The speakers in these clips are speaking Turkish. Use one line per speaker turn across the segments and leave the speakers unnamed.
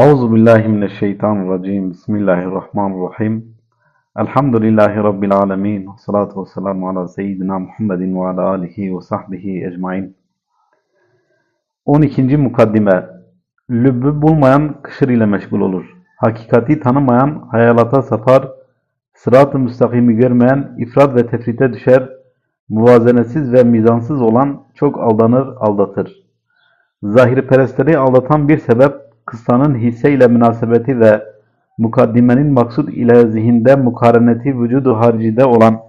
Euzu billahi mineşşeytanirracim. Bismillahirrahmanirrahim. Elhamdülillahi rabbil alamin. Salatu vesselamu ala seyyidina Muhammedin ve ala alihi ve sahbihi ecmaîn. 12. mukaddime. Lübbü bulmayan kışır ile meşgul olur. Hakikati tanımayan hayalata sapar. Sırat-ı müstakimi görmeyen ifrat ve tefrite düşer. Muvazenesiz ve mizansız olan çok aldanır, aldatır. Zahirperestleri aldatan bir sebep, kıssanın hisse ile münasebeti ve mukaddimenin maksud ile zihinde mukareneti vücudu haricide olan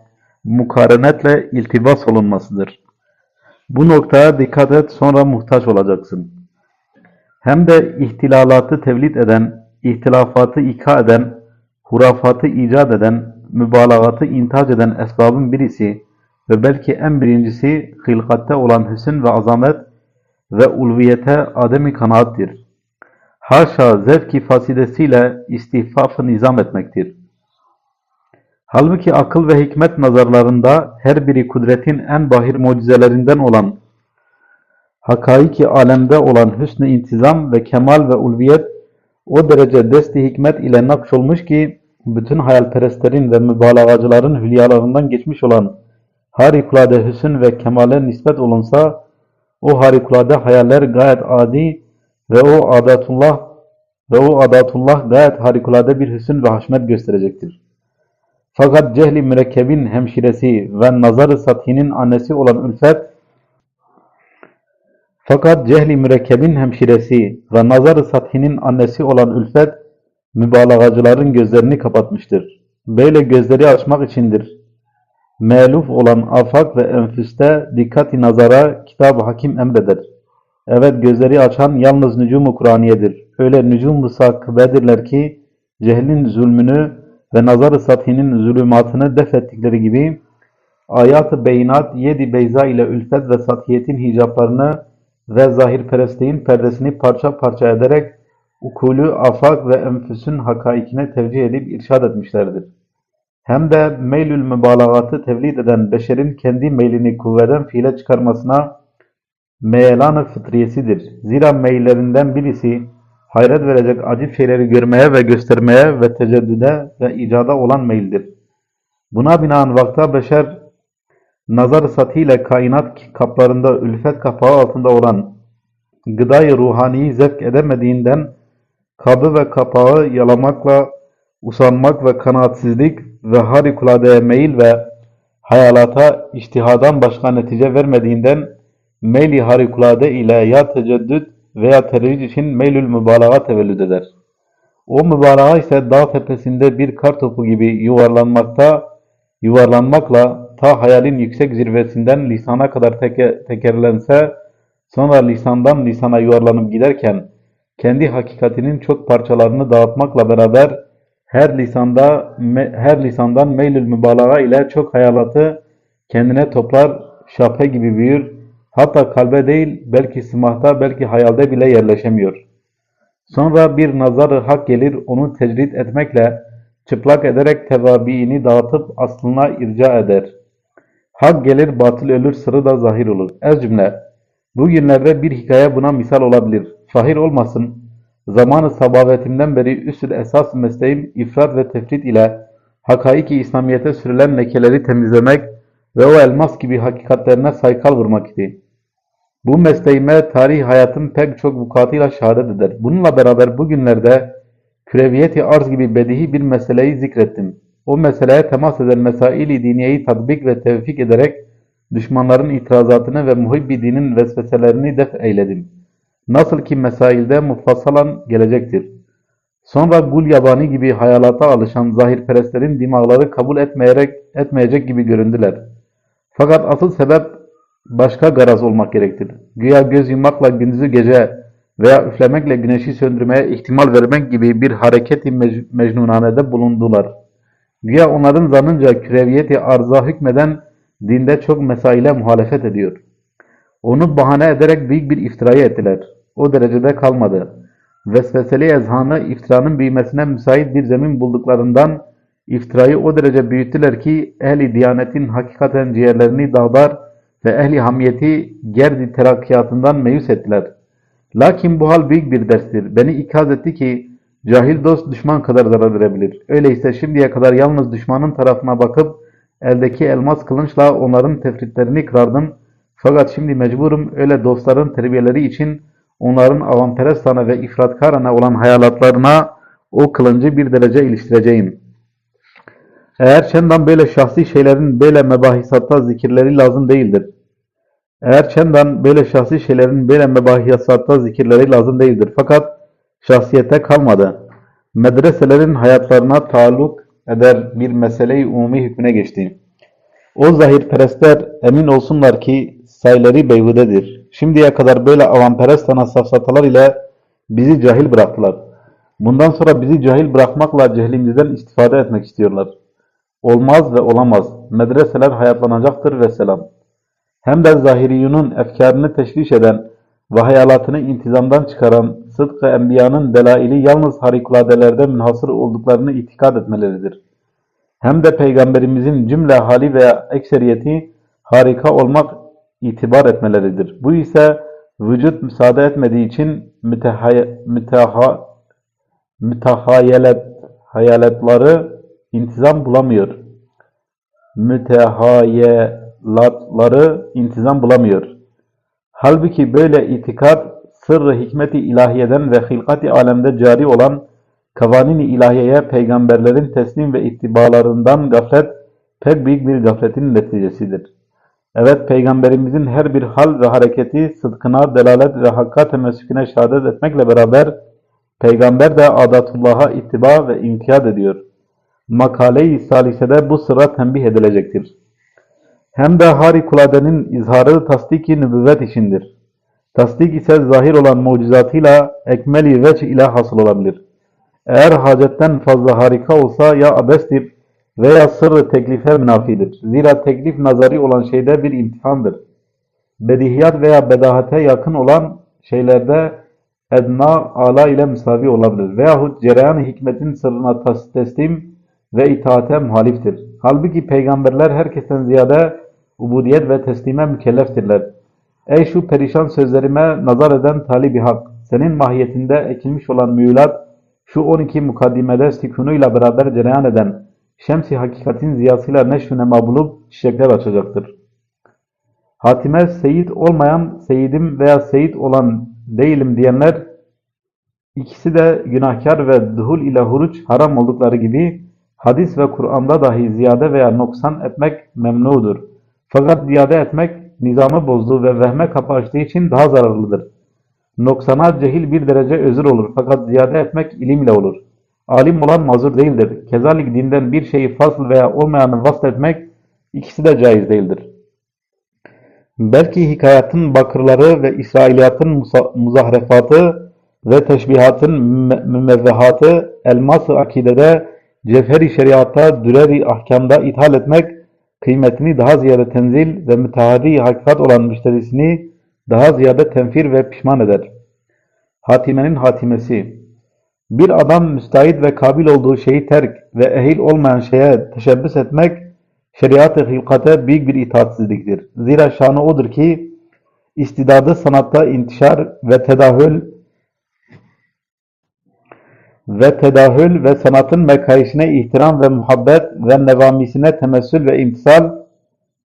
mukarenetle iltibas olunmasıdır. Bu noktaya dikkat et sonra muhtaç olacaksın. Hem de ihtilalatı tevlid eden, ihtilafatı ika eden, hurafatı icat eden, mübalagatı intac eden esbabın birisi ve belki en birincisi hilkatte olan hüsn ve azamet ve ulviyete ademi kanaattir. Haşa zevki fasidesiyle istihfafı nizam etmektir. Halbuki akıl ve hikmet nazarlarında her biri kudretin en bahir mucizelerinden olan hakaiki alemde olan hüsnü intizam ve kemal ve ulviyet o derece desti hikmet ile nakşolmuş ki bütün hayalperestlerin ve mübalağacıların hülyalarından geçmiş olan harikulade hüsn ve kemale nispet olunsa o harikulade hayaller gayet adi ve o adatullah ve o adatullah gayet harikulade bir hüsn ve haşmet gösterecektir. Fakat cehli mürekkebin hemşiresi ve nazarı sathinin annesi olan ülfet fakat cehli mürekkebin hemşiresi ve nazarı sathinin annesi olan ülfet mübalağacıların gözlerini kapatmıştır. Böyle gözleri açmak içindir. Meluf olan afak ve enfüste dikkati nazara kitab-ı hakim emreder. Evet gözleri açan yalnız nücum-u Kur'aniyedir. Öyle nücum-u sakıbedirler ki cehlin zulmünü ve nazar-ı sathinin zulümatını def ettikleri gibi ayat-ı beyinat yedi beyza ile ülfet ve sathiyetin hicaplarını ve zahirperestliğin perdesini parça parça ederek ukulü, afak ve enfüsün hakaikine tevcih edip irşad etmişlerdir. Hem de meylül mübalagatı tevlid eden beşerin kendi meylini kuvveden fiile çıkarmasına meyelan-ı fıtriyesidir. Zira meyillerinden birisi hayret verecek acip şeyleri görmeye ve göstermeye ve teceddüde ve icada olan meyildir. Buna binaen vakta beşer nazar satiyle kainat kaplarında ülfet kapağı altında olan gıdayı ruhaniyi zevk edemediğinden kabı ve kapağı yalamakla usanmak ve kanaatsizlik ve harikuladeye meyil ve hayalata iştihadan başka netice vermediğinden meyli harikulade ile ya teceddüt veya tercih için meylül mübalağa tevellüd eder. O mübalağa ise dağ tepesinde bir kar topu gibi yuvarlanmakta, yuvarlanmakla ta hayalin yüksek zirvesinden lisana kadar teke, tekerlense, sonra lisandan lisana yuvarlanıp giderken, kendi hakikatinin çok parçalarını dağıtmakla beraber her lisanda her lisandan meylül mübalağa ile çok hayalatı kendine toplar, şaphe gibi büyür, hatta kalbe değil belki simahta belki hayalde bile yerleşemiyor. Sonra bir nazarı hak gelir onu tecrid etmekle çıplak ederek tevabiini dağıtıp aslına irca eder. Hak gelir batıl ölür sırrı da zahir olur. Ez cümle. Bugünlerde bir hikaye buna misal olabilir. Şahir olmasın. Zamanı sabavetimden beri üstü esas mesleğim ifrat ve tefrit ile hakaiki İslamiyet'e sürülen lekeleri temizlemek ve o elmas gibi hakikatlerine saykal vurmak idi. Bu mesleğime tarih hayatım pek çok vukuatıyla şehadet eder. Bununla beraber bugünlerde küreviyeti arz gibi bedihi bir meseleyi zikrettim. O meseleye temas eden mesail-i diniyeyi tatbik ve tevfik ederek düşmanların itirazatını ve muhibbi dinin vesveselerini def eyledim. Nasıl ki mesailde mufassalan gelecektir. Sonra gul yabani gibi hayalata alışan zahirperestlerin dimağları kabul etmeyerek, etmeyecek gibi göründüler. Fakat asıl sebep başka garaz olmak gerektir. Güya göz yummakla gündüzü gece veya üflemekle güneşi söndürmeye ihtimal vermek gibi bir hareketi mec mecnunanede bulundular. Güya onların zanınca küreviyeti arza hükmeden dinde çok mesaile muhalefet ediyor. Onu bahane ederek büyük bir iftirayı ettiler. O derecede kalmadı. Vesveseli ezhanı iftiranın büyümesine müsait bir zemin bulduklarından iftirayı o derece büyüttüler ki ehli diyanetin hakikaten ciğerlerini dağdar ve ehli hamiyeti gerdi terakkiyatından meyus ettiler. Lakin bu hal büyük bir derstir. Beni ikaz etti ki cahil dost düşman kadar zarar verebilir. Öyleyse şimdiye kadar yalnız düşmanın tarafına bakıp eldeki elmas kılınçla onların tefritlerini kırardım. Fakat şimdi mecburum öyle dostların terbiyeleri için onların avantperestane ve ifratkarane olan hayalatlarına o kılıncı bir derece iliştireceğim. Eğer çendan böyle şahsi şeylerin böyle mebahisatta zikirleri lazım değildir. Eğer çendan böyle şahsi şeylerin böyle mebahisatta zikirleri lazım değildir. Fakat şahsiyete kalmadı. Medreselerin hayatlarına taalluk eder bir meseleyi umumi hükmüne geçti. O zahirperestler emin olsunlar ki sayıları beyhudedir. Şimdiye kadar böyle avanperest sana safsatalar ile bizi cahil bıraktılar. Bundan sonra bizi cahil bırakmakla cehlimizden istifade etmek istiyorlar. Olmaz ve olamaz. Medreseler hayatlanacaktır ve selam. Hem de zahiriyunun efkarını teşviş eden ve intizamdan çıkaran sıdk-ı enbiyanın delaili yalnız harikuladelerde münhasır olduklarını itikad etmeleridir. Hem de peygamberimizin cümle hali veya ekseriyeti harika olmak itibar etmeleridir. Bu ise vücut müsaade etmediği için mütehay müteha mütehayelet hayaletları intizam bulamıyor. Mütehayelatları intizam bulamıyor. Halbuki böyle itikat sırrı hikmeti ilahiyeden ve hilkati alemde cari olan kavanini ilahiyeye peygamberlerin teslim ve ittibalarından gaflet pek büyük bir gafletin neticesidir. Evet peygamberimizin her bir hal ve hareketi sıdkına, delalet ve hakka temessüküne şehadet etmekle beraber peygamber de adatullah'a ittiba ve inkiyat ediyor. Makale-i salisede bu sıra tembih edilecektir. Hem de harikuladenin izharı tasdiki nübüvvet işindir. Tasdik ise zahir olan mucizatıyla ekmeli veç ile hasıl olabilir. Eğer hacetten fazla harika olsa ya abestir veya sırrı teklife münafidir. Zira teklif nazari olan şeyde bir imtihandır. Bedihiyat veya bedahate yakın olan şeylerde edna ala ile müsavi olabilir. Veyahut cereyan hikmetin sırrına teslim ve itaate muhaliftir. Halbuki peygamberler herkesten ziyade ubudiyet ve teslime mükelleftirler. Ey şu perişan sözlerime nazar eden talibi hak! Senin mahiyetinde ekilmiş olan mühülat, şu 12 mukaddimede sükunuyla beraber cereyan eden şems-i hakikatin ziyasıyla neşv-ü nema bulup çiçekler açacaktır. Hatime seyit olmayan, seyidim veya seyit olan değilim diyenler, ikisi de günahkar ve duhul ile huruç haram oldukları gibi, hadis ve Kur'an'da dahi ziyade veya noksan etmek memnudur. Fakat ziyade etmek nizamı bozduğu ve vehme kapı açtığı için daha zararlıdır. Noksana cehil bir derece özür olur fakat ziyade etmek ilimle olur. Alim olan mazur değildir. Kezalik dinden bir şeyi fasıl veya olmayanı vasıl etmek ikisi de caiz değildir. Belki hikayatın bakırları ve İsrailiyatın muzahrefatı ve teşbihatın mümevvehatı elmas-ı akidede, cevheri şeriatta, düreri ahkamda ithal etmek kıymetini daha ziyade tenzil ve mütehadi hakikat olan müşterisini daha ziyade tenfir ve pişman eder. Hatimenin hatimesi Bir adam müstahit ve kabil olduğu şeyi terk ve ehil olmayan şeye teşebbüs etmek şeriat-ı hilkate büyük bir itaatsizliktir. Zira şanı odur ki istidadı sanatta intişar ve tedahül ve tedahül ve sanatın mekayişine ihtiram ve muhabbet ve nevamisine temessül ve imtisal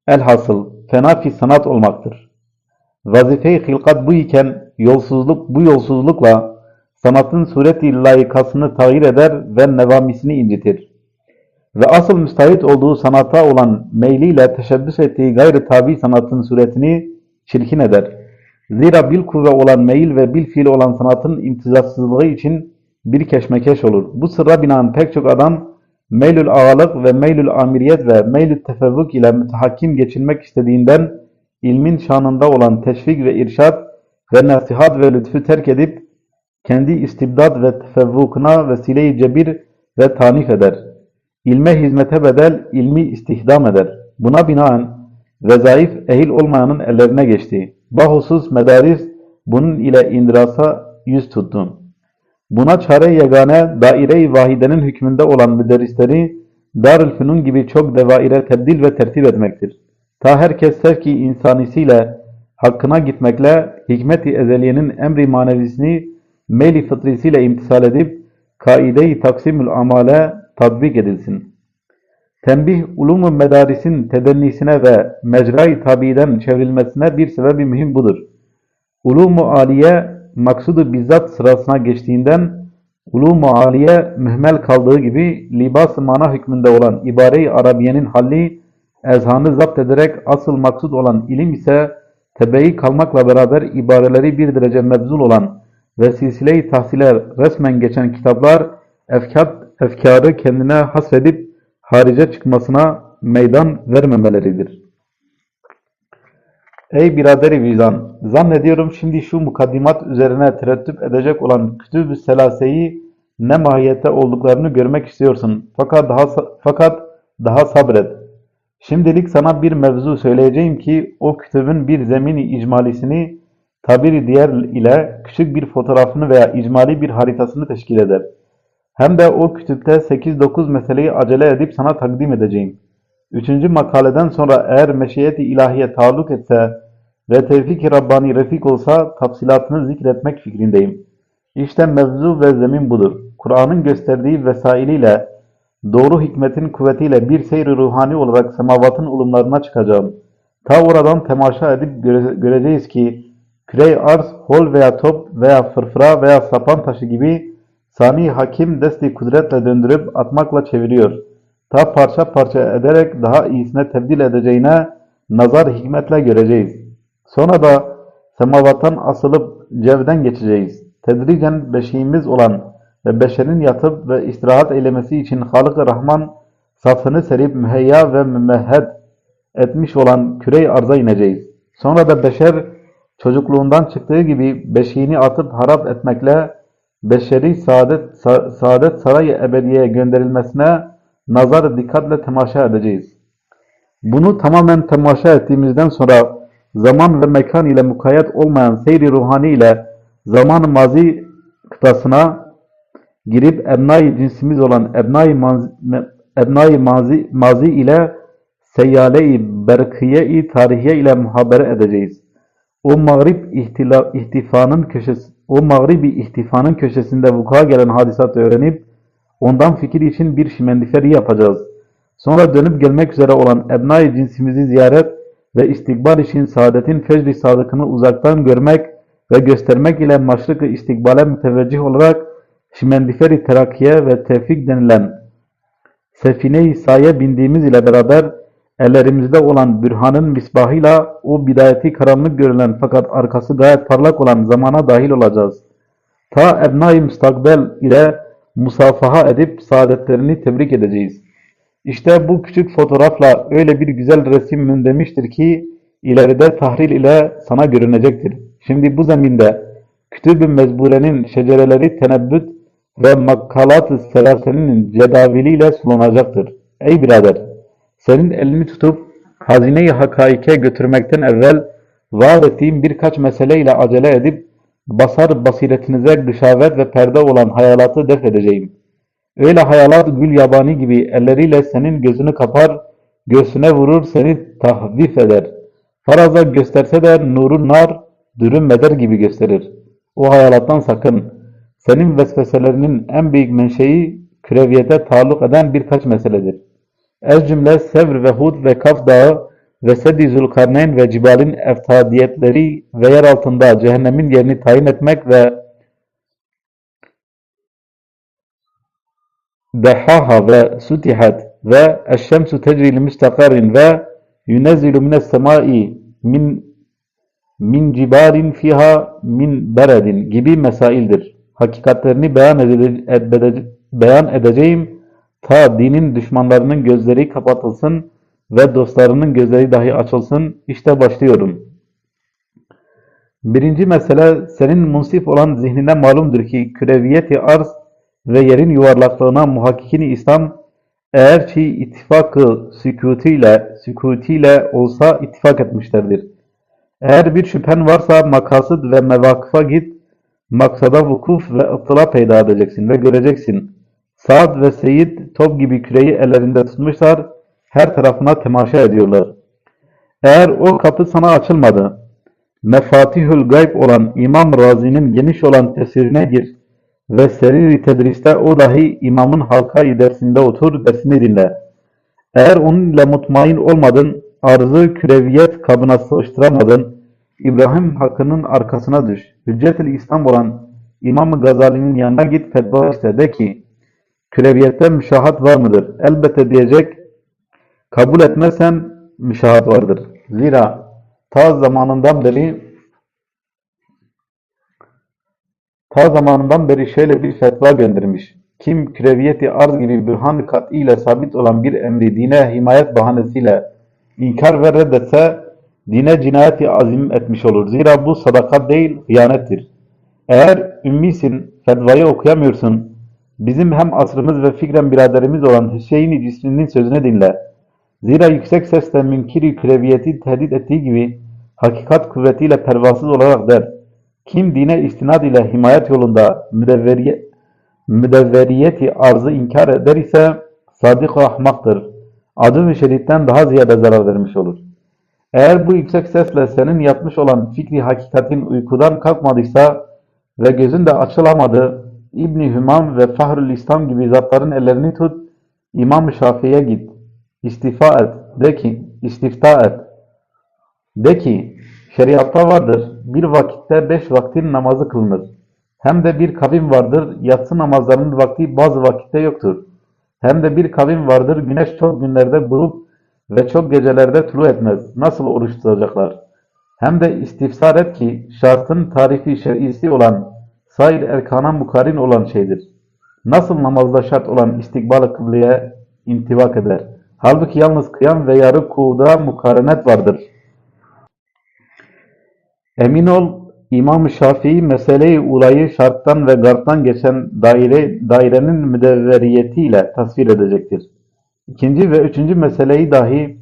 elhasıl fena fi sanat olmaktır. Vazife-i hilkat bu iken yolsuzluk bu yolsuzlukla sanatın sureti layıkasını tağyir eder ve nevamisini incitir. Ve asıl müstahit olduğu sanata olan meyliyle teşebbüs ettiği gayri tabi sanatın suretini çirkin eder. Zira bil kuvve olan meyil ve bil fiil olan sanatın imtizatsızlığı için bir keşmekeş olur. Bu sırra binaen pek çok adam meylül ağalık ve meylül amiriyet ve meylül tefevvük ile mütehakkim geçinmek istediğinden ilmin şanında olan teşvik ve irşad ve nasihat ve lütfü terk edip kendi istibdad ve tefevvukuna vesile-i cebir ve tanif eder. İlme hizmete bedel ilmi istihdam eder. Buna binaen vezaif ehil olmayanın ellerine geçti. Bahusuz medaris bunun ile indirasa yüz tuttu. Buna çare yegane daire-i vahidenin hükmünde olan müderrisleri Darül Fünun gibi çok devaire tebdil ve tertip etmektir. Ta herkes sevki insanisiyle hakkına gitmekle hikmet-i ezeliyenin emri manevisini meyli fıtrisiyle imtisal edip kaide-i taksimül amale tatbik edilsin. Tembih, ulum-u medarisin tedennisine ve mecra-i tabiiden çevrilmesine bir sebebi mühim budur. Ulum-u aliye, maksudu bizzat sırasına geçtiğinden, ulum-u aliye mühmel kaldığı gibi, libas-ı mana hükmünde olan ibare-i Arabiyenin halli, ezhanı zapt ederek asıl maksud olan ilim ise, tebeyi kalmakla beraber ibareleri bir derece mebzul olan ve silsile-i tahsile resmen geçen kitaplar, efkat, efkarı kendine hasredip, harice çıkmasına meydan vermemeleridir. Ey biraderi vicdan! Zannediyorum şimdi şu mukaddimat üzerine tereddüt edecek olan Kütüb-ü Selase'yi ne mahiyette olduklarını görmek istiyorsun. Fakat daha, fakat daha sabret. Şimdilik sana bir mevzu söyleyeceğim ki o kütübün bir zemini icmalisini tabiri diğer ile küçük bir fotoğrafını veya icmali bir haritasını teşkil eder. Hem de o kütüpte 8-9 meseleyi acele edip sana takdim edeceğim. Üçüncü makaleden sonra eğer meşiyeti ilahiye taalluk etse ve tevfik-i Rabbani refik olsa tafsilatını zikretmek fikrindeyim. İşte mevzu ve zemin budur. Kur'an'ın gösterdiği vesailiyle, doğru hikmetin kuvvetiyle bir seyri ruhani olarak semavatın ulumlarına çıkacağım. Ta oradan temaşa edip göre göreceğiz ki, kürey arz, hol veya top veya fırfıra veya sapan taşı gibi Sani hakim desti kudretle döndürüp atmakla çeviriyor. Ta parça parça ederek daha iyisine tebdil edeceğine nazar hikmetle göreceğiz. Sonra da semavattan asılıp cevden geçeceğiz. Tedricen beşiğimiz olan ve beşerin yatıp ve istirahat eylemesi için Halık-ı Rahman safını serip müheyya ve mümehhed etmiş olan kürey arza ineceğiz. Sonra da beşer çocukluğundan çıktığı gibi beşiğini atıp harap etmekle beşeri saadet, sa saadet sarayı ebediyeye gönderilmesine nazar dikkatle temaşa edeceğiz. Bunu tamamen temaşa ettiğimizden sonra zaman ve mekan ile mukayyet olmayan seyri ruhani ile zaman mazi kıtasına girip ebnai cinsimiz olan ebnai mazi, ebnai mazi, mazi ile seyyale-i berkiye-i tarihiye ile muhabere edeceğiz. O mağrib ihtifanın köşesi, o mağribi ihtifanın köşesinde vuku'a gelen hadisatı öğrenip ondan fikir için bir şimendiferi yapacağız. Sonra dönüp gelmek üzere olan ebnai cinsimizi ziyaret ve istikbal için saadetin fecri sadıkını uzaktan görmek ve göstermek ile maşrık-ı istikbale müteveccih olarak şimendiferi terakkiye ve tevfik denilen sefine-i saye bindiğimiz ile beraber ellerimizde olan bürhanın misbahıyla o bidayeti karanlık görülen fakat arkası gayet parlak olan zamana dahil olacağız. Ta ebnai müstakbel ile musafaha edip saadetlerini tebrik edeceğiz. İşte bu küçük fotoğrafla öyle bir güzel resim mündemiştir ki ileride tahril ile sana görünecektir. Şimdi bu zeminde Kütüb-ü Mezbure'nin şecereleri tenebbüt ve makkalat-ı selasenin cedaviliyle sulanacaktır. Ey birader! Senin elini tutup hazine-i hakaike götürmekten evvel vaat ettiğim birkaç meseleyle acele edip basar basiretinize gışavet ve perde olan hayalatı def edeceğim. Öyle hayalat gül yabani gibi elleriyle senin gözünü kapar, göğsüne vurur seni tahvif eder. Faraza gösterse de nuru nar, dürüm meder gibi gösterir. O hayalattan sakın. Senin vesveselerinin en büyük menşei küreviyete taalluk eden birkaç meseledir. Ez cümle Sevr ve Hud ve Kaf Dağı ve Sedi Zülkarneyn ve Cibal'in eftadiyetleri ve yer altında cehennemin yerini tayin etmek ve Dehaha ve Sutihat ve Eşşemsu tecri müstakarin ve yunezzilu mines semai min min cibarin fiha min beredin gibi mesaildir. Hakikatlerini beyan, ede beyan edeceğim ta dinin düşmanlarının gözleri kapatılsın ve dostlarının gözleri dahi açılsın. İşte başlıyorum. Birinci mesele senin munsif olan zihnine malumdur ki küreviyeti arz ve yerin yuvarlaklığına muhakkikini İslam eğer ki ittifakı sükutiyle, sükutiyle olsa ittifak etmişlerdir. Eğer bir şüphen varsa makasıd ve mevakıfa git, maksada vukuf ve ıttıla peyda edeceksin ve göreceksin. Saad ve Seyit top gibi küreyi ellerinde tutmuşlar, her tarafına temaşa ediyorlar. Eğer o kapı sana açılmadı, Mefatihül Gayb olan İmam Razi'nin geniş olan tefsirine gir ve seri tedriste o dahi imamın halka dersinde otur, dersini dinle. Eğer onunla mutmain olmadın, arzı küreviyet kabına sığıştıramadın, İbrahim Hakkı'nın arkasına düş. Hüccet-i İslam olan İmam Gazali'nin yanına git fetva iste de ki, küreviyette müşahat var mıdır? Elbette diyecek, kabul etmezsen müşahat vardır. Zira ta zamanından beri ta zamanından beri şöyle bir fetva göndermiş. Kim küreviyeti arz gibi bürhan kat'i ile sabit olan bir emri dine himayet bahanesiyle inkar ve reddetse dine cinayeti azim etmiş olur. Zira bu sadakat değil, hıyanettir. Eğer ümmisin, fetvayı okuyamıyorsun, bizim hem asrımız ve fikren biraderimiz olan Hüseyin-i Cisri'nin sözünü dinle. Zira yüksek sesle münkiri küreviyeti tehdit ettiği gibi hakikat kuvvetiyle pervasız olarak der. Kim dine istinad ile himayet yolunda müdevveriye, müdevveriyeti arzı inkar eder ise sadık ahmaktır. Adı ve şeritten daha ziyade zarar vermiş olur. Eğer bu yüksek sesle senin yapmış olan fikri hakikatin uykudan kalkmadıysa ve gözün de açılamadı, İbni Hümam ve Fahrül İslam gibi zatların ellerini tut, İmam-ı Şafii'ye git. İstifa et. De ki, istifta et. De ki, şeriatta vardır, bir vakitte beş vaktin namazı kılınır. Hem de bir kavim vardır, yatsı namazlarının vakti bazı vakitte yoktur. Hem de bir kavim vardır, güneş çok günlerde grup ve çok gecelerde tulu etmez. Nasıl oruç tutacaklar? Hem de istifsar et ki, şartın tarifi şer'isi olan, sair erkana mukarin olan şeydir. Nasıl namazda şart olan istikbal-ı kıbleye intibak eder? Halbuki yalnız kıyam ve yarı kuğuda mukarenet vardır. Emin ol, İmam-ı Şafii meseleyi ulayı şarttan ve garptan geçen daire, dairenin müdevveriyetiyle tasvir edecektir. İkinci ve üçüncü meseleyi dahi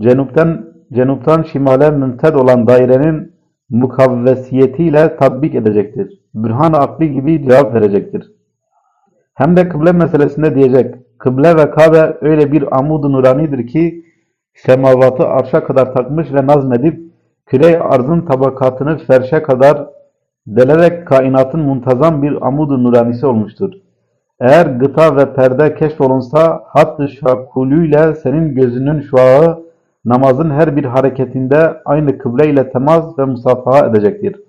cenuptan, cenuptan şimale mümted olan dairenin mukavvesiyetiyle tatbik edecektir. Bürhan-ı akli gibi cevap verecektir. Hem de kıble meselesinde diyecek, kıble ve Kabe öyle bir amud-u nuranidir ki, semavatı arşa kadar takmış ve nazmedip, küre arzın tabakatını ferşe kadar delerek kainatın muntazam bir amud-u nuranisi olmuştur. Eğer gıta ve perde keşfolunsa hatt-ı şakulüyle senin gözünün şuağı namazın her bir hareketinde aynı kıble ile temas ve musafaha edecektir.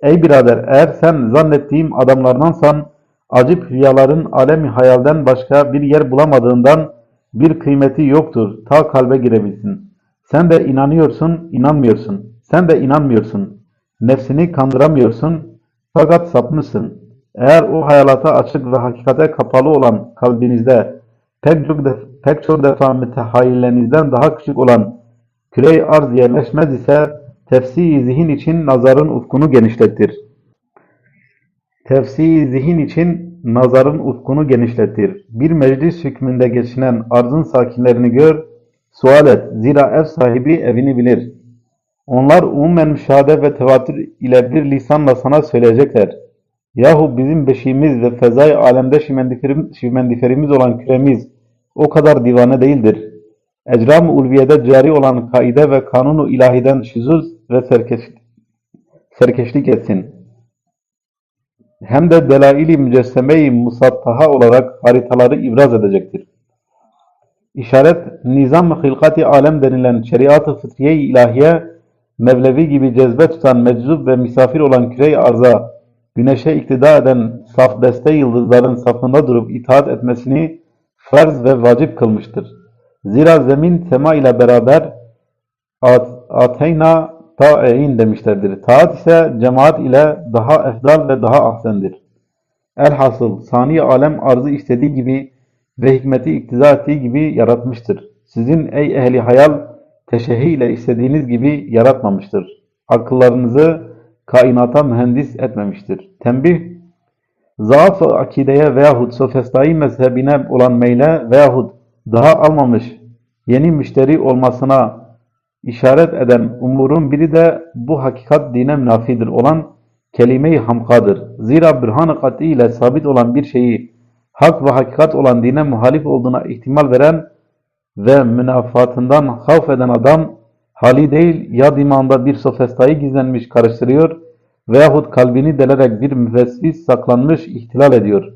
Ey birader eğer sen zannettiğim adamlardansan acip rüyaların alemi hayalden başka bir yer bulamadığından bir kıymeti yoktur ta kalbe girebilsin. Sen de inanıyorsun, inanmıyorsun. Sen de inanmıyorsun. Nefsini kandıramıyorsun fakat sapmışsın. Eğer o hayalata açık ve hakikate kapalı olan kalbinizde pek çok, def pek çok defa mütehayyilerinizden daha küçük olan küre-i arz yerleşmez ise tefsir zihin için nazarın ufkunu genişletir. Tefsir zihin için nazarın ufkunu genişletir. Bir meclis hükmünde geçinen arzın sakinlerini gör, sual et. Zira ev sahibi evini bilir. Onlar umumen müşahede ve tevatür ile bir lisanla sana söyleyecekler. Yahu bizim beşiğimiz ve fezai alemde şimendiferimiz olan küremiz o kadar divane değildir. Ecram-ı ulviyede cari olan kaide ve kanunu ilahiden şüzuz ve serkeş, serkeşlik etsin. Hem de delail-i musattaha olarak haritaları ibraz edecektir. İşaret, nizam-ı hilkat-i alem denilen şeriat-ı fıtriye-i ilahiye, Mevlevi gibi cezbe tutan meczup ve misafir olan küre-i arza, güneşe iktida eden saf deste yıldızların safında durup itaat etmesini farz ve vacip kılmıştır. Zira zemin sema ile beraber at, ateyna ta'eyn demişlerdir. Taat ise cemaat ile daha efdal ve daha ahsendir. Elhasıl sani alem arzı istediği gibi ve hikmeti iktiza ettiği gibi yaratmıştır. Sizin ey ehli hayal teşehi ile istediğiniz gibi yaratmamıştır. Akıllarınızı kainata mühendis etmemiştir. Tembih, zaaf akideye veyahut sofestai mezhebine olan meyle veyahut daha almamış yeni müşteri olmasına işaret eden umurun biri de bu hakikat dine münafidir olan kelime-i hamkadır. Zira bürhan-ı kat'i ile sabit olan bir şeyi hak ve hakikat olan dine muhalif olduğuna ihtimal veren ve münafatından havf eden adam Hali değil ya dimağında bir sofistayı gizlenmiş karıştırıyor veyahut kalbini delerek bir müfessis saklanmış ihtilal ediyor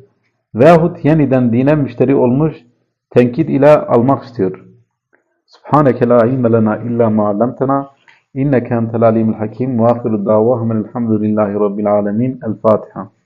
veyahut yeniden dine müşteri olmuş tenkit ile almak istiyor. سبحانك لا علم لنا إلا ما علمتنا إنك أنت العليم الحكيم وآخر الدعوة من الحمد لله رب العالمين الفاتحة.